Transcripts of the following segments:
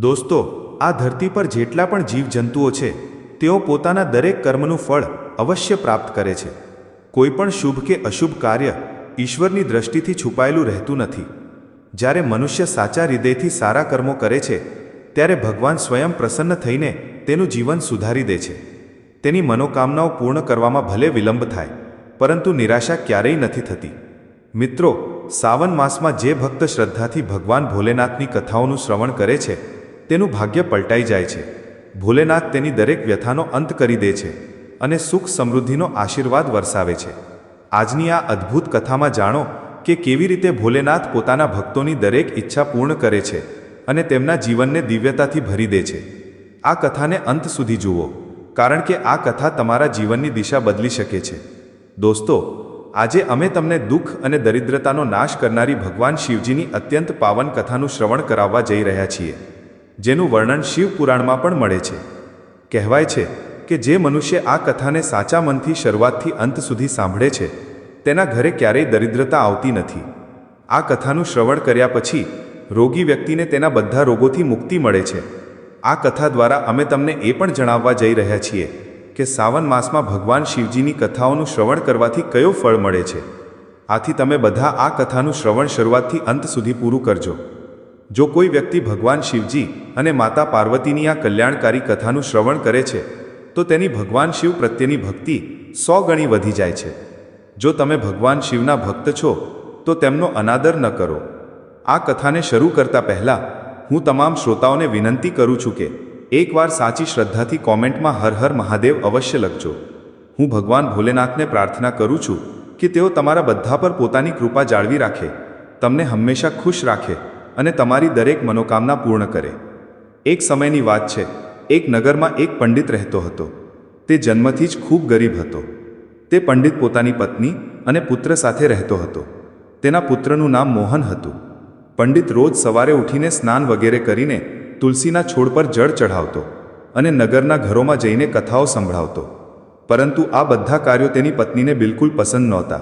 દોસ્તો, આ ધરતી પર જેટલા પણ જીવજંતુઓ છે, તેઓ પોતાના દરેક કર્મનું ફળ અવશ્ય પ્રાપ્ત કરે છે. કોઈ પણ શુભ કે અશુભ કાર્ય ઈશ્વરની દ્રષ્ટિથી છુપાયેલું રહેતું નથી. જ્યારે મનુષ્ય સાચા હૃદયથી સારા કર્મો કરે છે, ત્યારે ભગવાન સ્વયં પ્રસન્ન થઈને તેનું જીવન સુધારી દે છે. તેની મનોકામનાઓ પૂર્ણ કરવામાં ભલે વિલંબ થાય, પરંતુ નિરાશા ક્યારેય નથી થતી. મિત્રો, સાવન માસમાં જે ભક્ત શ્રદ્ધાથી ભગવાન ભોલેનાથની કથાઓનું શ્રવણ કરે છે તેનું ભાગ્ય પલટાઈ જાય છે. ભોલેનાથ તેની દરેક વ્યથાનો અંત કરી દે છે અને સુખ સમૃદ્ધિનો આશીર્વાદ વરસાવે છે. આજની આ અદ્ભુત કથામાં જાણો કે કેવી રીતે ભોલેનાથ પોતાના ભક્તોની દરેક ઈચ્છા પૂર્ણ કરે છે અને તેમના જીવનને દિવ્યતાથી ભરી દે છે. આ કથાને અંત સુધી જુઓ, કારણ કે આ કથા તમારા જીવનની દિશા બદલી શકે છે. દોસ્તો, આજે અમે તમને દુઃખ અને દરિદ્રતાનો નાશ કરનારી ભગવાન શિવજીની અત્યંત પાવન કથાનું શ્રવણ કરાવવા જઈ રહ્યા છીએ. જેનું વર્ણન શિવપુરાણમાં પણ મળે છે. કહેવાય છે કે જે મનુષ્ય આ કથાને સાચા મનથી શરૂઆતથી અંત સુધી સાંભળે છે, તેના ઘરે ક્યારેય દરિદ્રતા આવતી નથી. આ કથાનું શ્રવણ કર્યા પછી રોગી વ્યક્તિને તેના બધા રોગોથી મુક્તિ મળે છે. આ કથા દ્વારા અમે તમને એ પણ જણાવવા જઈ રહ્યા છીએ કે સાવન માસમાં ભગવાન શિવજીની કથાઓનું શ્રવણ કરવાથી કયો ફળ મળે છે. આથી તમે બધા આ કથાનું શ્રવણ શરૂઆતથી અંત સુધી પૂરું કરજો. જો કોઈ વ્યક્તિ ભગવાન શિવજી અને માતા પાર્વતીની આ કલ્યાણકારી કથાનું શ્રવણ કરે છે, તો તેની ભગવાન શિવ પ્રત્યેની ભક્તિ સો ગણી વધી જાય છે. જો તમે ભગવાન શિવના ભક્ત છો, તો તેમનો અનાદર ન કરો. આ કથાને શરૂ કરતા પહેલાં હું તમામ શ્રોતાઓને વિનંતી કરું છું કે એકવાર સાચી શ્રદ્ધાથી કોમેન્ટમાં હર હર મહાદેવ અવશ્ય લખજો. હું ભગવાન ભોલેનાથને પ્રાર્થના કરું છું કે તેઓ તમારા બધા પર પોતાની કૃપા જાળવી રાખે. તમને હંમેશા ખુશ રાખે. અને તમારી દરેક મનોકામના પૂર્ણ કરે. એક સમયની વાત છે, એક નગરમાં એક પંડિત રહેતો હતો. તે જન્મથી જ ખૂબ ગરીબ હતો. તે પંડિત પોતાની પત્ની અને પુત્ર સાથે રહેતો હતો. તેના પુત્રનું નામ મોહન હતું. પંડિત રોજ સવારે ઉઠીને સ્નાન વગેરે કરીને તુલસીના છોડ પર જળ ચઢાવતો અને નગરના ઘરોમાં જઈને કથાઓ સંભળાવતો. પરંતુ આ બધા કાર્યો તેની પત્નીને બિલકુલ પસંદ નહોતા.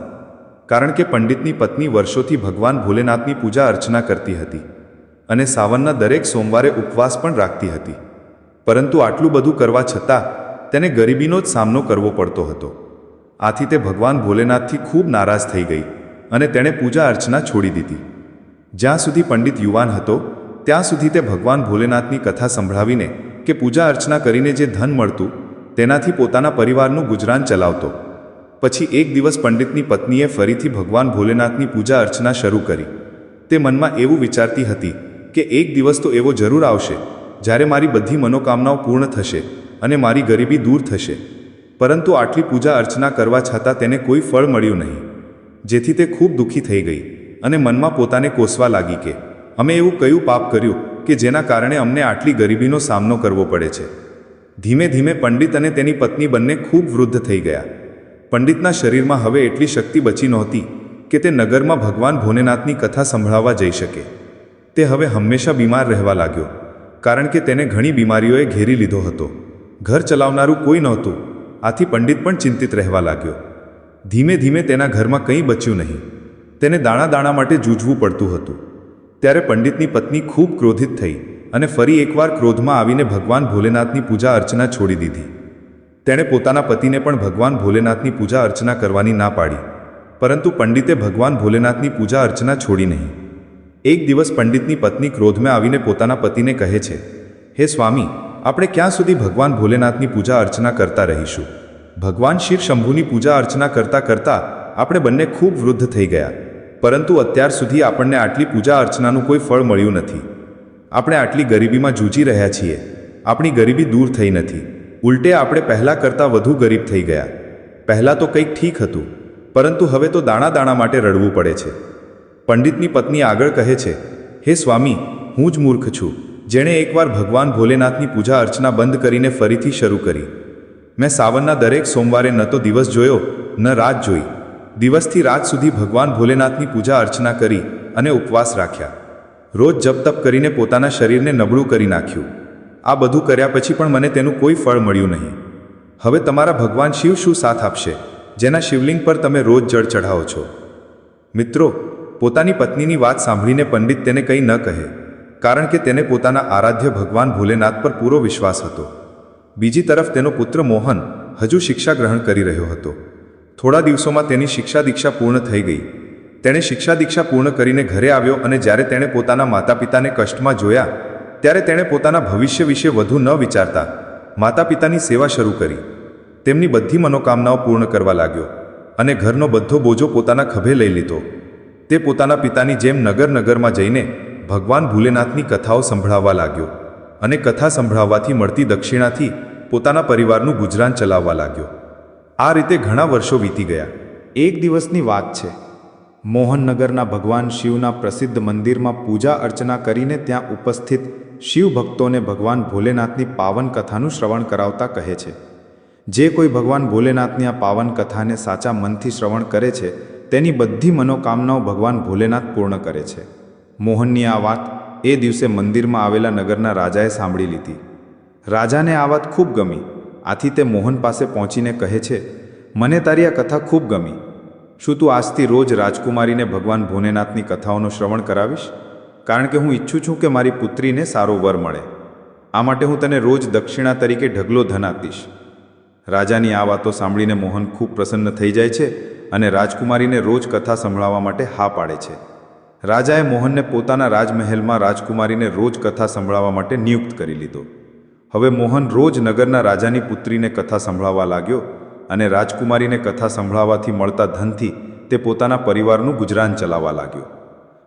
કારણ કે પંડિતની પત્ની વર્ષોથી ભગવાન ભોલેનાથની પૂજા અર્ચના કરતી હતી અને સાવનના દરેક સોમવારે ઉપવાસ પણ રાખતી હતી. પરંતુ આટલું બધું કરવા છતાં તેને ગરીબીનો જ સામનો કરવો પડતો હતો. આથી તે ભગવાન ભોલેનાથથી ખૂબ નારાજ થઈ ગઈ અને તેણે પૂજા અર્ચના છોડી દીધી. જ્યાં સુધી પંડિત યુવાન હતો, ત્યાં સુધી તે ભગવાન ભોલેનાથની કથા સંભળાવીને કે પૂજા અર્ચના કરીને જે ધન મળતું, તેનાથી પોતાના પરિવારનું ગુજરાન ચલાવતો. પછી એક દિવસ પંડિતની પત્નીએ ફરીથી ભગવાન ભોલેનાથની પૂજા અર્ચના શરૂ કરી. તે મનમાં એવું વિચારતી હતી કે એક દિવસ તો એવો જરૂર આવશે, જ્યારે મારી બધી મનોકામનાઓ પૂર્ણ થશે અને મારી ગરીબી દૂર થશે. પરંતુ આટલી પૂજા અર્ચના કરવા છતાં તેને કોઈ ફળ મળ્યું નહીં. જેથી તે ખૂબ દુઃખી થઈ ગઈ અને મનમાં પોતાને કોસવા લાગી કે, અમે એવું કયું પાપ કર્યું કે જેના કારણે અમને આટલી ગરીબીનો સામનો કરવો પડે છે? ધીમે ધીમે પંડિત અને તેની પત્ની બંને ખૂબ વૃદ્ધ થઈ ગયા. પંડિતના શરીરમાં હવે એટલી શક્તિ બચી નહોતી કે તે નગરમાં ભગવાન ભોલેનાથની કથા સંભળાવવા જઈ શકે. તે હવે હંમેશા બીમાર રહેવા લાગ્યો, કારણ કે તેને ઘણી બીમારીઓએ ઘેરી લીધો હતો. ઘર ચલાવનારું કોઈ નહોતું, આથી પંડિત પણ ચિંતિત રહેવા લાગ્યો. ધીમે ધીમે તેના ઘરમાં કંઈ બચ્યું નહીં. તેને દાણા દાણા માટે જૂઝવું પડતું હતું. ત્યારે પંડિતની પત્ની ખૂબ ક્રોધિત થઈ અને ફરી એકવાર ક્રોધમાં આવીને ભગવાન ભોલેનાથની પૂજા અર્ચના છોડી દીધી. તેણે પોતાના પતિને પણ ભગવાન ભોલેનાથની પૂજા અર્ચના કરવાની ના પાડી. પરંતુ પંડિતે ભગવાન ભોલેનાથની પૂજા અર્ચના છોડી નહીં. એક દિવસ પંડિતની પત્ની ક્રોધમાં આવીને પોતાના પતિને કહે છે, હે સ્વામી, આપણે ક્યાં સુધી ભગવાન ભોલેનાથની પૂજા અર્ચના કરતા રહીશું? ભગવાન શિવ શંભુની પૂજા અર્ચના કરતાં કરતાં આપણે બંને ખૂબ વૃદ્ધ થઈ ગયા. પરંતુ અત્યાર સુધી આપણને આટલી પૂજા અર્ચનાનું કોઈ ફળ મળ્યું નથી. આપણે આટલી ગરીબીમાં જૂજી રહ્યા છીએ. આપણી ગરીબી દૂર થઈ નથી. ઉલટે આપણે પહેલાં કરતાં વધુ ગરીબ થઈ ગયા. પહેલાં તો કંઈક ઠીક હતું, પરંતુ હવે તો દાણા દાણા માટે રડવું પડે છે. પંડિતની પત્ની આગળ કહે છે, હે સ્વામી, હું જ મૂર્ખ છું. જેણે એકવાર ભગવાન ભોલેનાથની પૂજા અર્ચના બંધ કરીને ફરીથી શરૂ કરી. મેં સાવનના દરેક સોમવારે ન તો દિવસ જોયો, ન રાત જોઈ. દિવસથી રાત સુધી ભગવાન ભોલેનાથની પૂજા અર્ચના કરી અને ઉપવાસ રાખ્યા. રોજ જપ તપ કરીને પોતાના શરીરને નબળું કરી નાખ્યું. આ બધું કર્યા પછી પણ મને તેનું કોઈ ફળ મળ્યું નહીં. હવે તમારા ભગવાન શિવ શું સાથ આપશે? જેના શિવલિંગ પર તમે રોજ જળ ચઢાવો છો. મિત્રો, પોતાની પત્નીની વાત સાંભળીને પંડિત તેને કંઈ ન કહે, કારણ કે તેને પોતાના આરાધ્ય ભગવાન ભોલેનાથ પર પૂરો વિશ્વાસ હતો. બીજી તરફ તેનો પુત્ર મોહન હજુ શિક્ષા ગ્રહણ કરી રહ્યો હતો. થોડા દિવસોમાં તેની શિક્ષા દીક્ષા પૂર્ણ થઈ ગઈ. તેણે શિક્ષા દીક્ષા પૂર્ણ કરીને ઘરે આવ્યો અને જ્યારે તેણે પોતાના માતા પિતાને કષ્ટમાં જોયા ત્યારે તેણે પોતાના ભવિષ્ય વિશે વધુ ન વિચારતા માતા પિતાની સેવા શરૂ કરી. તેમની બધી મનોકામનાઓ પૂર્ણ કરવા લાગ્યો અને ઘરનો બધો બોજો પોતાના ખભે લઈ લીધો. તે પોતાના પિતાની જેમ નગર નગરમાં જઈને ભગવાન ભૂલેનાથની કથાઓ સંભળાવવા લાગ્યો અને કથા સંભળાવવાથી મળતી દક્ષિણાથી પોતાના પરિવારનું ગુજરાન ચલાવવા લાગ્યો. આ રીતે ઘણા વર્ષો વીતી ગયા. એક દિવસની વાત છે. મોહનનગરના ભગવાન શિવના પ્રસિદ્ધ મંદિરમાં પૂજા અર્ચના કરીને ત્યાં ઉપસ્થિત શિવ ભક્તોને ભગવાન ભોલેનાથની પાવન કથાનું શ્રવણ કરાવતા કહે છે. જે કોઈ ભગવાન ભોલેનાથની આ પાવન કથાને સાચા મનથી શ્રવણ કરે છે, તેની બધી મનોકામનાઓ ભગવાન ભોલેનાથ પૂર્ણ કરે છે. મોહનની આ વાત એ દિવસે મંદિરમાં આવેલા નગરના રાજાએ સાંભળી લીધી. રાજાને આ વાત ખૂબ ગમી. આથી તે મોહન પાસે પહોંચીને કહે છે, મને તારી આ કથા ખૂબ ગમી. શું તું આજથી રોજ રાજકુમારીને ભગવાન ભોલેનાથની કથાઓનું શ્રવણ કરાવીશ? કારણ કે હું ઈચ્છું છું કે મારી પુત્રીને સારો વર મળે. આ માટે હું તને રોજ દક્ષિણા તરીકે ઢગલો ધન આપીશ. રાજાની આ વાતો સાંભળીને મોહન ખૂબ પ્રસન્ન થઈ જાય છે અને રાજકુમારીને રોજ કથા સંભળાવવા માટે હા પાડે છે. રાજાએ મોહનને પોતાના રાજમહેલમાં રાજકુમારીને રોજ કથા સંભળાવવા માટે નિયુક્ત કરી લીધો. હવે મોહન રોજ નગરના રાજાની પુત્રીને કથા સંભળાવવા લાગ્યો અને રાજકુમારીને કથા સંભળાવવાથી મળતા ધનથી તે પોતાના પરિવારનું ગુજરાન ચલાવવા લાગ્યો.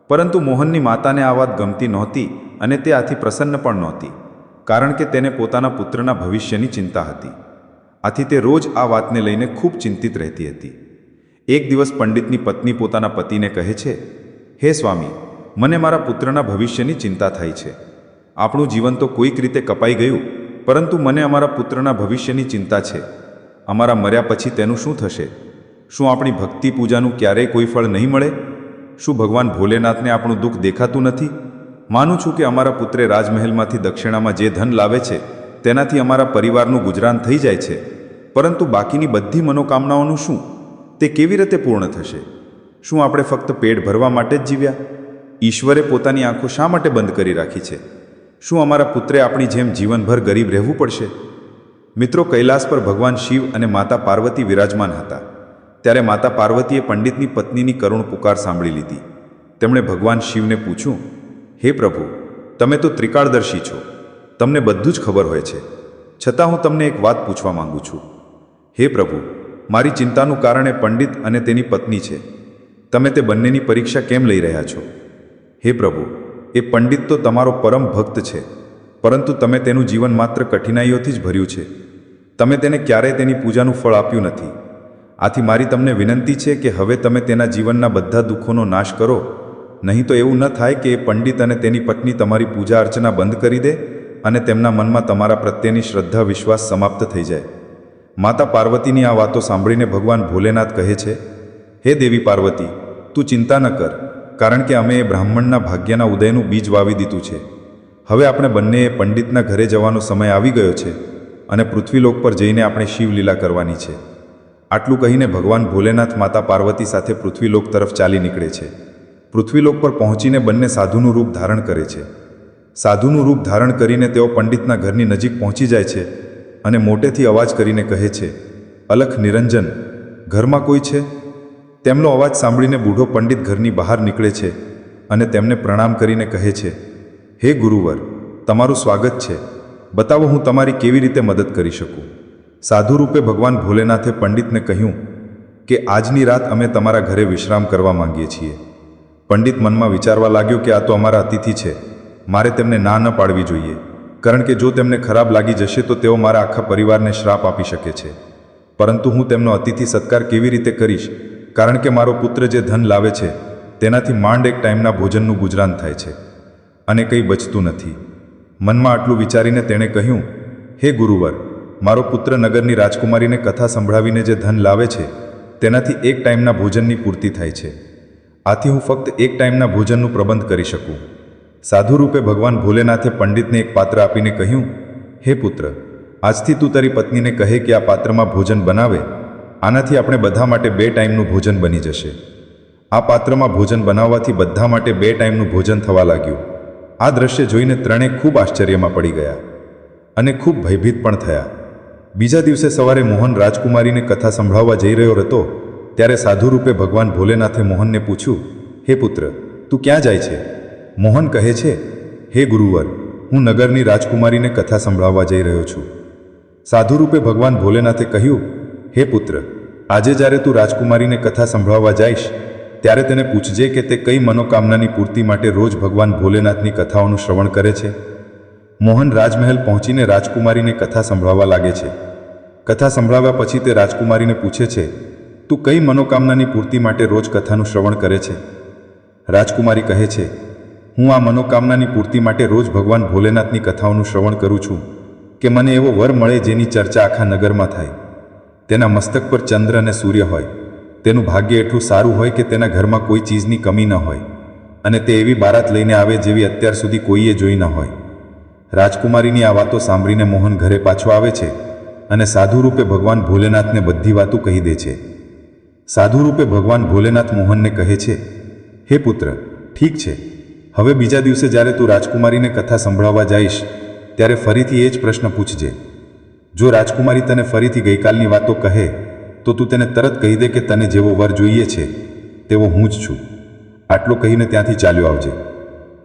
પરંતુ મોહનની માતાને આ વાત ગમતી નહોતી અને તે આથી પ્રસન્ન પણ નહોતી, કારણ કે તેને પોતાના પુત્રના ભવિષ્યની ચિંતા હતી. આથી તે રોજ આ વાતને લઈને ખૂબ ચિંતિત રહેતી હતી. એક દિવસ પંડિતની પત્ની પોતાના પતિને કહે છે, હે સ્વામી, મને મારા પુત્રના ભવિષ્યની ચિંતા થાય છે. આપણું જીવન તો કોઈક રીતે કપાઈ ગયું, પરંતુ મને અમારા પુત્રના ભવિષ્યની ચિંતા છે. અમારા મર્યા પછી તેનું શું થશે? શું આપણી ભક્તિ પૂજાનું ક્યારેય કોઈ ફળ નહીં મળે? શું ભગવાન ભોલેનાથને આપણું દુઃખ દેખાતું નથી? માનું છું કે અમારા પુત્રે રાજમહેલમાંથી દક્ષિણામાં જે ધન લાવે છે, તેનાથી અમારા પરિવારનું ગુજરાન થઈ જાય છે. પરંતુ બાકીની બધી મનોકામનાઓનું શું? તે કેવી રીતે પૂર્ણ થશે? શું આપણે ફક્ત પેટ ભરવા માટે જ જીવ્યા? ઈશ્વરે પોતાની આંખો શા માટે બંધ કરી રાખી છે? શું અમારા પુત્રે આપણી જેમ જીવનભર ગરીબ રહેવું પડશે? મિત્રો, કૈલાસ પર ભગવાન શિવ અને માતા પાર્વતી વિરાજમાન હતા. ત્યારે માતા પાર્વતીએ પંડિતની પત્નીની કરુણ પુકાર સાંભળી લીધી. તેમણે ભગવાન શિવને પૂછ્યું, હે પ્રભુ, તમે તો ત્રિકાળદર્શી છો. તમને બધું જ ખબર હોય છે. છતાં હું તમને એક વાત પૂછવા માંગુ છું. હે પ્રભુ, મારી ચિંતાનું કારણ એ પંડિત અને તેની પત્ની છે. તમે તે બંનેની પરીક્ષા કેમ લઈ રહ્યા છો? હે પ્રભુ, એ પંડિત તો તમારો પરમ ભક્ત છે, પરંતુ તમે તેનું જીવન માત્ર કઠિનાઈઓથી જ ભર્યું છે. તમે તેને ક્યારેય તેની પૂજાનું ફળ આપ્યું નથી. આથી મારી તમને વિનંતી છે કે હવે તમે તેના જીવનના બધા દુઃખોનો નાશ કરો. નહીં તો એવું ન થાય કે એ પંડિત અને તેની પત્ની તમારી પૂજા અર્ચના બંધ કરી દે અને તેમના મનમાં તમારા પ્રત્યેની શ્રદ્ધા, વિશ્વાસ સમાપ્ત થઈ જાય. માતા પાર્વતીની આ વાતો સાંભળીને ભગવાન ભોલેનાથ કહે છે, હે દેવી પાર્વતી, તું ચિંતા ન કર, કારણ કે અમે એ બ્રાહ્મણના ભાગ્યના ઉદયનું બીજ વાવી દીધું છે. હવે આપણે બંનેએ પંડિતના ઘરે જવાનો સમય આવી ગયો છે અને પૃથ્વીલોક પર જઈને આપણે શિવલીલા કરવાની છે. આટલું કહીને ભગવાન ભોલેનાથ માતા પાર્વતી સાથે પૃથ્વીલોક તરફ ચાલી નીકળે છે. પૃથ્વીલોક પર પહોંચીને બંને સાધુનું રૂપ ધારણ કરે છે. સાધુનું રૂપ ધારણ કરીને તેઓ પંડિતના ઘરની નજીક પહોંચી જાય છે અને મોટેથી અવાજ કરીને કહે છે, અલખ નિરંજન, ઘરમાં કોઈ છે? તેમનો અવાજ સાંભળીને બૂઢો પંડિત ઘરની બહાર નીકળે છે અને તેમને પ્રણામ કરીને કહે છે, હે ગુરુવર, તમારું સ્વાગત છે. બતાવો હું તમારી કેવી રીતે મદદ કરી શકું? સાધુ રૂપે ભગવાન ભોલેનાથે પંડિતને કહ્યું કે આજની રાત અમે તમારા ઘરે વિશ્રામ કરવા માંગીએ છીએ. પંડિત મનમાં વિચારવા લાગ્યો કે આ તો અમારા અતિથિ છે. મારે તેમને ના ન પાડવી જોઈએ. કારણ કે જો તેમને ખરાબ લાગી જશે તો તેઓ મારા આખા પરિવારને શ્રાપ આપી શકે છે. પરંતુ હું તેમનો અતિથિ સત્કાર કેવી રીતે કરીશ? કારણ કે મારો પુત્ર જે ધન લાવે છે, તેનાથી માંડ એક ટાઈમના ભોજનનું ગુજરાન થાય છે. અને કંઈ બચતું નથી. મનમાં આટલું વિચારીને તેણે કહ્યું, હે ગુરુવર મારો પુત્ર નગરની રાજકુમારીને કથા સંભળાવીને જે ધન લાવે છે, તેનાથી એક ટાઈમના ભોજનની પૂર્તિ થાય છે. આથી હું ફક્ત એક ટાઈમના ભોજનનું પ્રબંધ કરી શકું. સાધુ રૂપે ભગવાન ભોલેનાથે પંડિતને એક પાત્ર આપીને કહ્યું, હે પુત્ર, આજથી તું તારી પત્નીને કહે કે આ પાત્રમાં ભોજન બનાવે, આનાથી આપણે બધા માટે બે ટાઈમનું ભોજન બની જશે. આ પાત્રમાં ભોજન બનાવવાથી બધા માટે બે ટાઈમનું ભોજન થવા લાગ્યું. આ દ્રશ્ય જોઈને ત્રણે ખૂબ આશ્ચર્યમાં પડી ગયા અને ખૂબ ભયભીત પણ થયા. બીજા દિવસે સવારે મોહન રાજકુમારીને કથા સંભળાવવા જઈ રહ્યો હતો, ત્યારે સાધુ રૂપે ભગવાન ભોલેનાથે મોહનને પૂછ્યું, હે પુત્ર, તું ક્યાં જાય છે? મોહન કહે છે, હે ગુરુવર, હું નગરની રાજકુમારીને કથા સંભળાવવા જઈ રહ્યો છું. સાધુ રૂપે ભગવાન ભોલેનાથે કહ્યું, હે પુત્ર, આજે જ્યારે તું રાજકુમારીને કથા સંભળાવવા જઈશ, ત્યારે તેને પૂછજે કે તે કઈ મનોકામનાની પૂર્તિ માટે રોજ ભગવાન ભોલેનાથની કથાઓનું શ્રવણ કરે છે. મોહન રાજમહેલ પહોંચીને રાજકુમારીને કથા સંભળાવવા લાગે છે. કથા સંભળાવ્યા પછી તે રાજકુમારીને પૂછે છે, તું કઈ મનોકામનાની પૂર્તિ માટે રોજ કથાનું શ્રવણ કરે છે? રાજકુમારી કહે છે, હું આ મનોકામનાની પૂર્તિ માટે રોજ ભગવાન ભોલેનાથની કથાઓનું શ્રવણ કરું છું, કે મને એવો વર મળે જેની ચર્ચા આખા નગરમાં થાય. તેના મસ્તક પર ચંદ્ર અને સૂર્ય હોય. તેનું ભાગ્ય એટલું સારું હોય કે તેના ઘરમાં કોઈ ચીજની કમી ન હોય. અને તે એવી બારાત લઈને આવે જેવી અત્યાર સુધી કોઈએ જોઈ ન હોય. રાજકુમારીની આ વાતો સાંભળીને મોહન ઘરે પાછો આવે છે અને સાધુ રૂપે ભગવાન ભોલેનાથને બધી વાતો કહી દે છે. સાધુ રૂપે ભગવાન ભોલેનાથ મોહનને કહે છે, હે પુત્ર, ઠીક છે. હવે બીજા દિવસે જ્યારે તું રાજકુમારીને કથા સંભળાવવા જઈશ, ત્યારે ફરીથી એ જ પ્રશ્ન પૂછજે. જો રાજકુમારી તને ફરીથી ગઈકાલની વાતો કહે, તો તું તેને તરત કહી દે કે તને જેવો વર જોઈએ છે, તેવો હું જ છું. આટલો કહીને ત્યાંથી ચાલ્યો આવજે.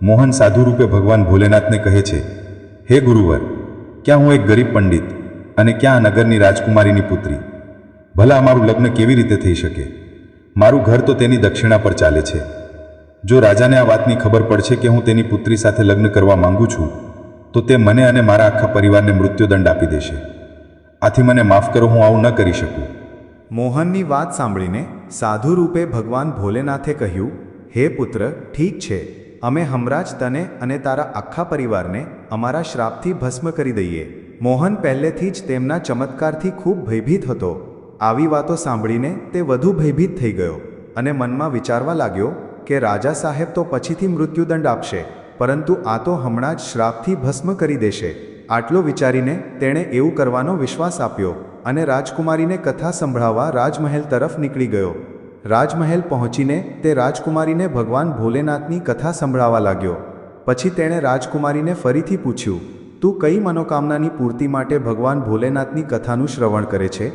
મોહન સાધુ રૂપે ભગવાન ભોલેનાથને કહે છે હે ગુરુવર, ક્યાં હું એક ગરીબ પંડિત અને ક્યાં નગરની રાજકુમારીની પુત્રી? ભલા અમારું લગ્ન કેવી રીતે થઈ શકે? મારું ઘર તો તેની દક્ષિણા પર ચાલે છે. જો રાજાને આ વાતની ખબર પડશે કે હું તેની પુત્રી સાથે લગ્ન કરવા માંગુ છું, તો તે મને અને મારા આખા પરિવારને મૃત્યુદંડ આપી દેશે. આથી મને માફ કરો, હું આવું ન કરી શકું. મોહનની વાત સાંભળીને સાધુ રૂપે ભગવાન ભોલેનાથે કહ્યું, હે પુત્ર, ઠીક છે. અમે હમણાં જ તને અને તારા આખા પરિવારને અમારા શ્રાપથી ભસ્મ કરી દઈએ. મોહન પહેલેથી જ તેમના ચમત્કારથી ખૂબ ભયભીત હતો. આવી વાતો સાંભળીને તે વધુ ભયભીત થઈ ગયો અને મનમાં વિચારવા લાગ્યો કે રાજા સાહેબ તો પછીથી મૃત્યુદંડ આપશે, પરંતુ આ તો હમણાં જ શ્રાપથી ભસ્મ કરી દેશે. આટલો વિચારીને તેણે એવું કરવાનો વિશ્વાસ આપ્યો અને રાજકુમારીને કથા સંભળાવવા રાજમહેલ તરફ નીકળી ગયો. રાજમહેલ પહોંચીને તે રાજકુમારીને ભગવાન ભોલેનાથની કથા સંભળાવા લાગ્યો. પછી તેણે રાજકુમારીને ફરીથી પૂછ્યું, તું કઈ મનોકામનાની પૂર્તિ માટે ભગવાન ભોલેનાથની કથાનું શ્રવણ કરે છે?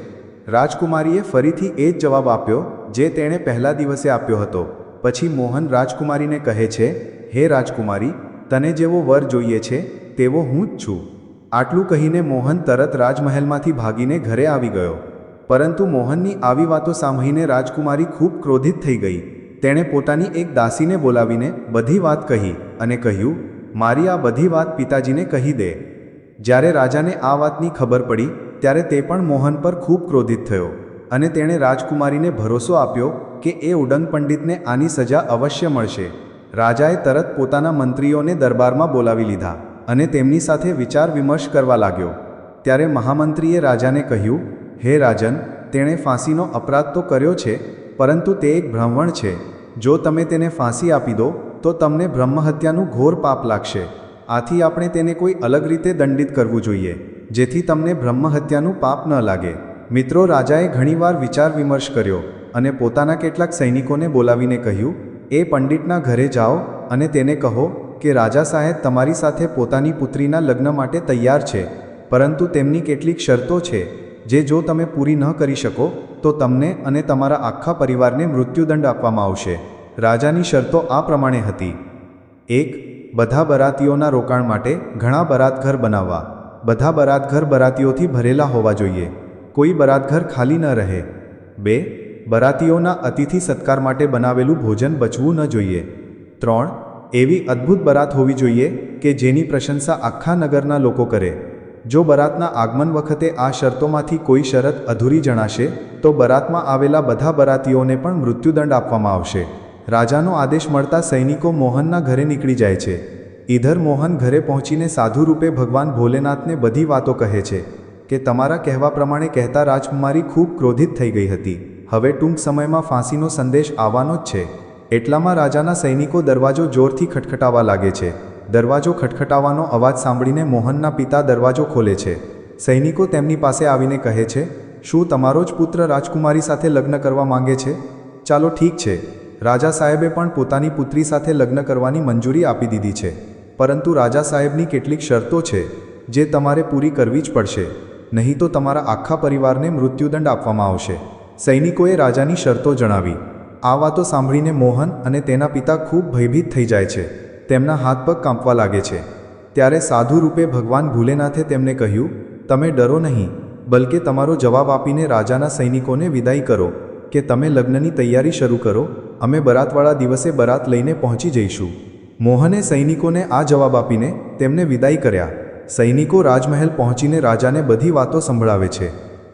રાજકુમારીએ ફરીથી એ જ જવાબ આપ્યો, જે તેણે પહેલા દિવસે આપ્યો હતો. પછી મોહન રાજકુમારીને કહે છે, હે રાજકુમારી, તને જેવો વર જોઈએ છે, તેવો હું જ છું. આટલું કહીને મોહન તરત રાજમહેલમાંથી ભાગીને ઘરે આવી ગયો. પરંતુ મોહનની આવી વાતો સાંભળીને રાજકુમારી ખૂબ ક્રોધિત થઈ ગઈ. તેણે પોતાની એક દાસીને બોલાવીને બધી વાત કહી અને કહ્યું, મારી આ બધી વાત પિતાજીને કહી દે. જ્યારે રાજાને આ વાતની ખબર પડી, ત્યારે તે પણ મોહન પર ખૂબ ક્રોધિત થયો અને તેણે રાજકુમારીને ભરોસો આપ્યો કે એ ઉડંગ પંડિતને આની સજા અવશ્ય મળશે. રાજાએ તરત પોતાના મંત્રીઓને દરબારમાં બોલાવી લીધા અને તેમની સાથે વિચાર વિમર્શ કરવા લાગ્યો. ત્યારે મહામંત્રીએ રાજાને કહ્યું હે રાજન, તેણે ફાંસીનો અપરાધ તો કર્યો છે, પરંતુ તે એક બ્રાહ્મણ છે. જો તમે તેને ફાંસી આપી દો, તો તમને બ્રહ્મહત્યાનું ઘોર પાપ લાગશે. આથી આપણે તેને કોઈ અલગ રીતે દંડિત કરવું જોઈએ, જેથી તમને બ્રહ્મહત્યાનું પાપ ન લાગે. મિત્રો, રાજાએ ઘણીવાર વિચાર વિમર્શ કર્યો અને પોતાના કેટલાક સૈનિકોને બોલાવીને કહ્યું, એ પંડિતના ઘરે જાઓ અને તેને કહો કે રાજા સાહેબ તમારી સાથે પોતાની પુત્રીના લગ્ન માટે તૈયાર છે, પરંતુ તેમની કેટલીક શરતો છે. જે જો તમે પૂરી ન કરી શકો, તો તમને અને તમારા આખા પરિવારને મૃત્યુદંડ આપવામાં આવશે. રાજાની શરતો આ પ્રમાણે હતી. એક, બધા બરાતીઓના રોકાણ માટે ઘણા બરાતઘર બનાવવા. બધા બરાતઘર બરાતીઓથી ભરેલા હોવા જોઈએ. કોઈ બરાતઘર ખાલી ન રહે. બે, બરાતીઓના અતિથિ સત્કાર માટે બનાવેલું ભોજન બચવું ન જોઈએ. ત્રણ, એવી અદ્ભુત બરાત હોવી જોઈએ કે જેની પ્રશંસા આખા નગરના લોકો કરે. જો બરાતના આગમન વખતે આ શરતોમાંથી કોઈ શરત અધૂરી જણાશે, તો બરાતમાં આવેલા બધા બરાતીઓને પણ મૃત્યુદંડ આપવામાં આવશે. રાજાનો આદેશ મળતા સૈનિકો મોહનના ઘરે નીકળી જાય છે. ઈધર મોહન ઘરે પહોંચીને સાધુરૂપે ભગવાન ભોલેનાથને બધી વાતો કહે છે, કે તમારા કહેવા પ્રમાણે કહેતા રાજકુમારી ખૂબ ક્રોધિત થઈ ગઈ હતી. હવે ટૂંક સમયમાં ફાંસીનો સંદેશ આવવાનો જ છે. એટલામાં રાજાના સૈનિકો દરવાજો જોરથી ખટખટાવા લાગે છે. દરવાજો ખટખટાવાનો અવાજ સાંભળીને મોહનના પિતા દરવાજો ખોલે છે. સૈનિકો તેમની પાસે આવીને કહે છે, શું તમારો જ પુત્ર રાજકુમારી સાથે લગ્ન કરવા માંગે છે? ચાલો ઠીક છે. રાજા સાહેબે પણ પોતાની પુત્રી સાથે લગ્ન કરવાની મંજૂરી આપી દીધી છે. પરંતુ રાજા સાહેબની કેટલીક શરતો છે, જે તમારે પૂરી કરવી જ પડશે. નહીં તો તમારા આખા પરિવારને મૃત્યુદંડ આપવામાં આવશે. સૈનિકોએ રાજાની શરતો જણાવી. આ વાતો સાંભળીને મોહન અને તેના પિતા ખૂબ ભયભીત થઈ જાય છે. તેમના હાથ પગ કાંપવા લાગે છે. ત્યારે સાધુ રૂપે ભગવાન ભૂલેનાથે તેમને કહ્યું, તમે ડરો નહીં, બલકે તમારો જવાબ આપીને રાજાના સૈનિકોને વિદાય કરો, કે તમે લગ્નની તૈયારી શરૂ કરો, અમે બરાતવાળા દિવસે બરાત લઈને પહોંચી જઈશું. મોહને સૈનિકોને આ જવાબ આપીને તેમને વિદાય કર્યા. સૈનિકો રાજમહેલ પહોંચીને રાજાને બધી વાતો સંભળાવે છે.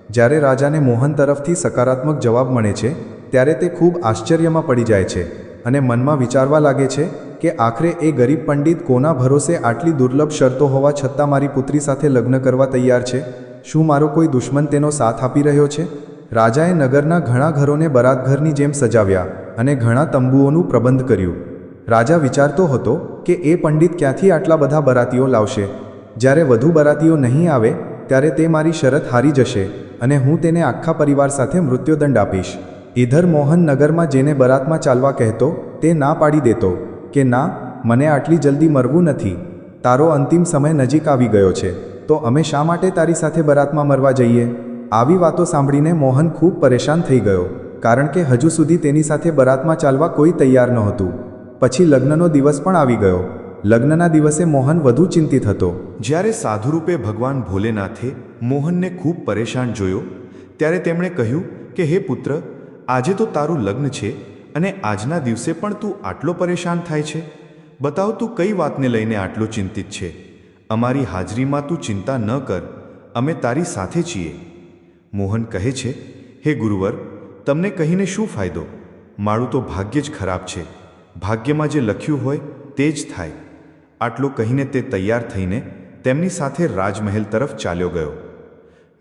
જ્યારે રાજાને મોહન તરફથી સકારાત્મક જવાબ મળે છે, ત્યારે તે ખૂબ આશ્ચર્યમાં પડી જાય છે અને મનમાં વિચારવા લાગે છે કે આખરે એ ગરીબ પંડિત કોના ભરોસે આટલી દુર્લભ શરતો હોવા છતાં મારી પુત્રી સાથે લગ્ન કરવા તૈયાર છે? શું મારો કોઈ દુશ્મન તેનો સાથ આપી રહ્યો છે? રાજાએ નગરના ઘણા ઘરોને બરાતઘરની જેમ સજાવ્યા અને ઘણા તંબુઓનું પ્રબંધ કર્યું. રાજા વિચારતો હતો કે એ પંડિત ક્યાંથી આટલા બધા બરાતીઓ લાવશે? જ્યારે વધુ બરાતીઓ નહીં આવે, ત્યારે તે મારી શરત હારી જશે અને હું તેને આખા પરિવાર સાથે મૃત્યુદંડ આપીશ. ઈધર મોહન નગરમાં જેને બરાતમાં ચાલવા કહેતો, તે ના પાડી દેતો. કે ના, મને આટલી જલ્દી મરવું નથી. તારો અંતિમ સમય નજીક આવી ગયો છે, તો અમે શા માટે તારી સાથે બરાતમાં મરવા જઈએ? આવી વાતો સાંભળીને મોહન ખૂબ પરેશાન થઈ ગયો, કારણ કે હજુ સુધી તેની સાથે બરાતમાં ચાલવા કોઈ તૈયાર નહોતું. પછી લગ્નનો દિવસ પણ આવી ગયો. લગ્નના દિવસે મોહન વધુ ચિંતિત હતો. જ્યારે સાધુરૂપે ભગવાન ભોલેનાથે મોહનને ખૂબ પરેશાન જોયો, ત્યારે તેમણે કહ્યું કે, હે પુત્ર, આજે તો તારું લગ્ન છે અને આજના દિવસે પણ તું આટલો પરેશાન થાય છે? બતાવ તું કઈ વાતને લઈને આટલો ચિંતિત છે? અમારી હાજરીમાં તું ચિંતા ન કર, અમે તારી સાથે છીએ. મોહન કહે છે, હે ગુરુવર, તમને કહીને શું ફાયદો? મારું તો ભાગ્ય જ ખરાબ છે. ભાગ્યમાં જે લખ્યું હોય તે જ થાય. આટલું કહીને તે તૈયાર થઈને તેમની સાથે રાજમહેલ તરફ ચાલ્યો ગયો.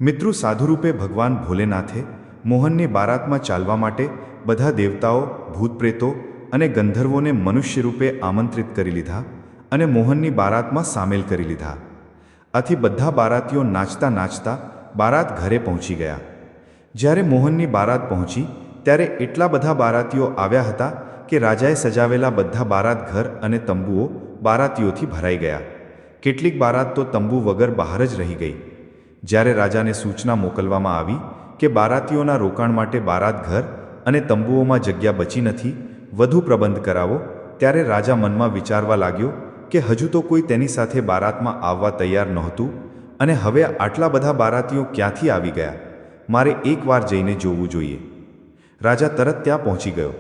મિત્રો સાધુરૂપે ભગવાન ભોલેનાથે મોહનની બારાતમાં ચાલવા માટે બધા દેવતાઓ, ભૂતપ્રેતો અને ગંધર્વોને મનુષ્ય રૂપે આમંત્રિત કરી લીધા અને મોહનની બારાતમાં સામેલ કરી લીધા. આથી બધા બારાતીઓ નાચતા નાચતા બારાત ઘરે પહોંચી ગયા. જ્યારે મોહનની બારાત પહોંચી, ત્યારે એટલા બધા બારાતીઓ આવ્યા હતા કે રાજાએ સજાવેલા બધા બારાત ઘર અને તંબુઓ બારાતીઓથી ભરાઈ ગયા. કેટલીક બારાત તો તંબુ વગર બહાર જ રહી ગઈ. જ્યારે રાજાને સૂચના મોકલવામાં આવી કે બારાતીઓના રોકાણ માટે બારાત ઘર અને તંબુઓમાં જગ્યા બચી નથી, વધુ પ્રબંધ કરાવો, ત્યારે રાજા મનમાં વિચારવા લાગ્યો કે હજુ તો કોઈ તેની સાથે બારાતમાં આવવા તૈયાર નહોતું અને હવે આટલા બધા બારાતીઓ ક્યાંથી આવી ગયા? મારે એકવાર જઈને જોવું જોઈએ. રાજા તરત ત્યાં પહોંચી ગયો.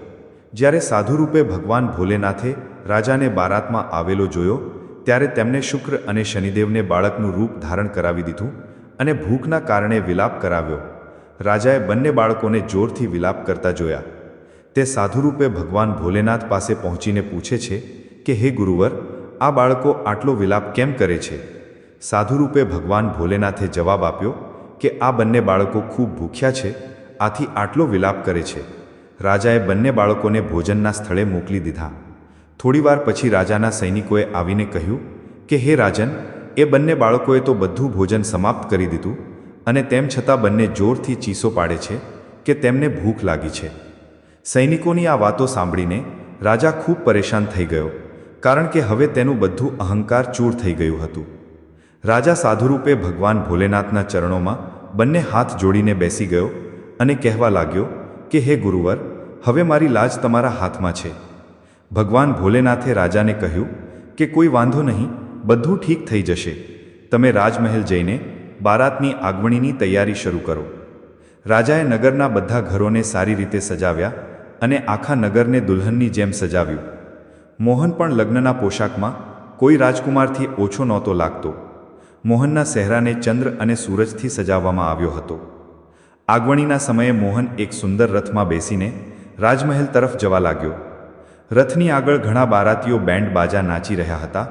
જ્યારે સાધુરૂપે ભગવાન ભોલેનાથે રાજાને બારાતમાં આવેલો જોયો, ત્યારે તેમને શુક્ર અને શનિદેવને બાળકનું રૂપ ધારણ કરાવી દીધું અને ભૂખના કારણે વિલાપ કરાવ્યો. રાજાએ બંને બાળકોને જોરથી વિલાપ કરતા જોયા. તે સાધુરૂપે ભગવાન ભોલેનાથ પાસે પહોંચીને પૂછે છે કે, હે ગુરુવર, આ બાળકો આટલો વિલાપ કેમ કરે છે? સાધુરૂપે ભગવાન ભોલેનાથે જવાબ આપ્યો કે, આ બંને બાળકો ખૂબ ભૂખ્યા છે, આથી આટલો વિલાપ કરે છે. રાજાએ બંને બાળકોને ભોજનના સ્થળે મોકલી દીધા. થોડીવાર પછી રાજાના સૈનિકોએ આવીને કહ્યું કે, હે રાજન, એ બંને બાળકોએ તો બધું ભોજન સમાપ્ત કરી દીધું અને તેમ છતાં બંને જોરથી ચીસો પાડે છે કે તેમને ભૂખ લાગી છે. સૈનિકોની આ વાતો સાંભળીને રાજા ખૂબ પરેશાન થઈ ગયો, કારણ કે હવે તેનું બધું અહંકાર ચૂર થઈ ગયું હતું. રાજા સાધુરૂપે ભગવાન ભોલેનાથના ચરણોમાં બંને હાથ જોડીને બેસી ગયો અને કહેવા લાગ્યો કે, હે ગુરુવર, હવે મારી લાજ તમારા હાથમાં છે. ભગવાન ભોલેનાથે રાજાને કહ્યું કે, કોઈ વાંધો નહીં, બધું ઠીક થઈ જશે. તમે રાજમહેલ જઈને બારાતની આગવણીની તૈયારી શરૂ કરો. રાજાએ નગરના બધા ઘરોને સારી રીતે સજાવ્યા અને આખા નગરને દુલ્હનની જેમ સજાવ્યું. મોહન પણ લગ્નના પોશાકમાં કોઈ રાજકુમારથી ઓછો નહોતો લાગતો. મોહનના સહેરાને ચંદ્ર અને સૂરજથી સજાવવામાં આવ્યો હતો. આગવણીના સમયે મોહન એક સુંદર રથમાં બેસીને રાજમહેલ તરફ જવા લાગ્યો. રથની આગળ ઘણા બારાતીઓ બેન્ડ બાજા નાચી રહ્યા હતા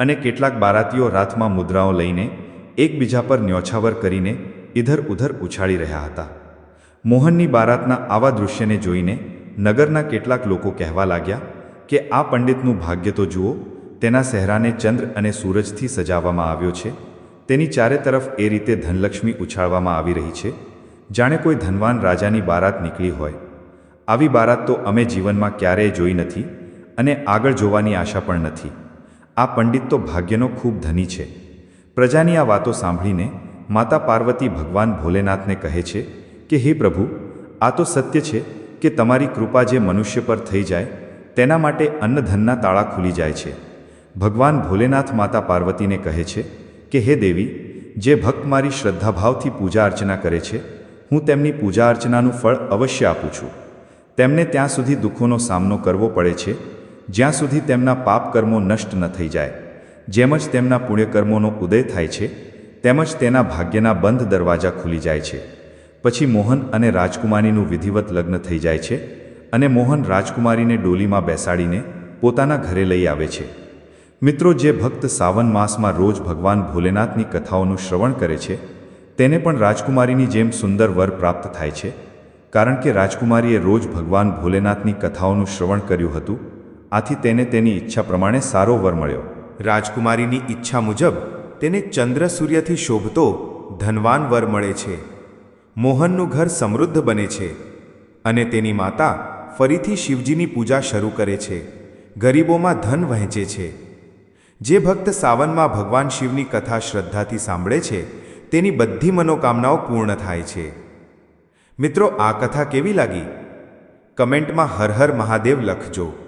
અને કેટલાક બારાતીઓ રાથમાં મુદ્રાઓ લઈને એકબીજા પર ન્યોછાવર કરીને ઇધર ઉધર ઉછાળી રહ્યા હતા. મોહનની બારાતના આવા દૃશ્યને જોઈને નગરના કેટલાક લોકો કહેવા લાગ્યા કે, આ પંડિતનું ભાગ્ય તો જુઓ, તેના સહેરાને ચંદ્ર અને સૂરજથી સજાવવામાં આવ્યો છે. તેની ચારે તરફ એ રીતે ધનલક્ષ્મી ઉછાળવામાં આવી રહી છે. જાણે કોઈ ધનવાન રાજાની બારાત નીકળી હોય. આવી બારાત તો અમે જીવનમાં ક્યારેય જોઈ નથી અને આગળ જોવાની આશા પણ નથી. આ પંડિત તો ભાગ્યનો ખૂબ ધની છે. પ્રજાની આ વાતો સાંભળીને માતા પાર્વતી ભગવાન ભોલેનાથને કહે છે કે, હે પ્રભુ, આ તો સત્ય છે કે તમારી કૃપા જે મનુષ્ય પર થઈ જાય, તેના માટે અન્નધનના તાળા ખુલી જાય છે. ભગવાન ભોલેનાથ માતા પાર્વતીને કહે છે કે, હે દેવી, જે ભક્ત મારી શ્રદ્ધાભાવથી પૂજા અર્ચના કરે છે, હું તેમની પૂજા અર્ચનાનું ફળ અવશ્ય આપું છું. તેમને ત્યાં સુધી દુઃખોનો સામનો કરવો પડે છે, જ્યાં સુધી તેમના પાપ કર્મો નષ્ટ ન થઈ જાય. જેમ જ તેમના પુણ્યકર્મોનો ઉદય થાય છે તેમજ તેના ભાગ્યના બંધ દરવાજા ખુલી જાય છે. પછી મોહન અને રાજકુમારીનું વિધિવત લગ્ન થઈ જાય છે અને મોહન રાજકુમારીને ડોલીમાં બેસાડીને પોતાના ઘરે લઈ આવે છે. મિત્રો, જે ભક્ત સાવન માસમાં રોજ ભગવાન ભોલેનાથની કથાઓનું શ્રવણ કરે છે, તેને પણ રાજકુમારીની જેમ સુંદર વર પ્રાપ્ત થાય છે. કારણ કે રાજકુમારીએ રોજ ભગવાન ભોલેનાથની કથાઓનું શ્રવણ કર્યું હતું, આથી તેને તેની ઈચ્છા પ્રમાણે સારો વર મળ્યો. રાજકુમારીની ઈચ્છા મુજબ તેને ચંદ્ર સૂર્યથી શોભતો ધનવાન વર મળે છે. મોહનનું ઘર સમૃદ્ધ બને છે અને તેની માતા ફરીથી શિવજીની પૂજા શરૂ કરે છે. ગરીબોમાં ધન વહેંચે છે. જે ભક્ત સાવનમાં ભગવાન શિવની કથા શ્રદ્ધાથી સાંભળે છે, તેની બધી મનોકામનાઓ પૂર્ણ થાય છે. મિત્રો, આ કથા કેવી લાગી? કમેન્ટમાં હર હર મહાદેવ લખજો.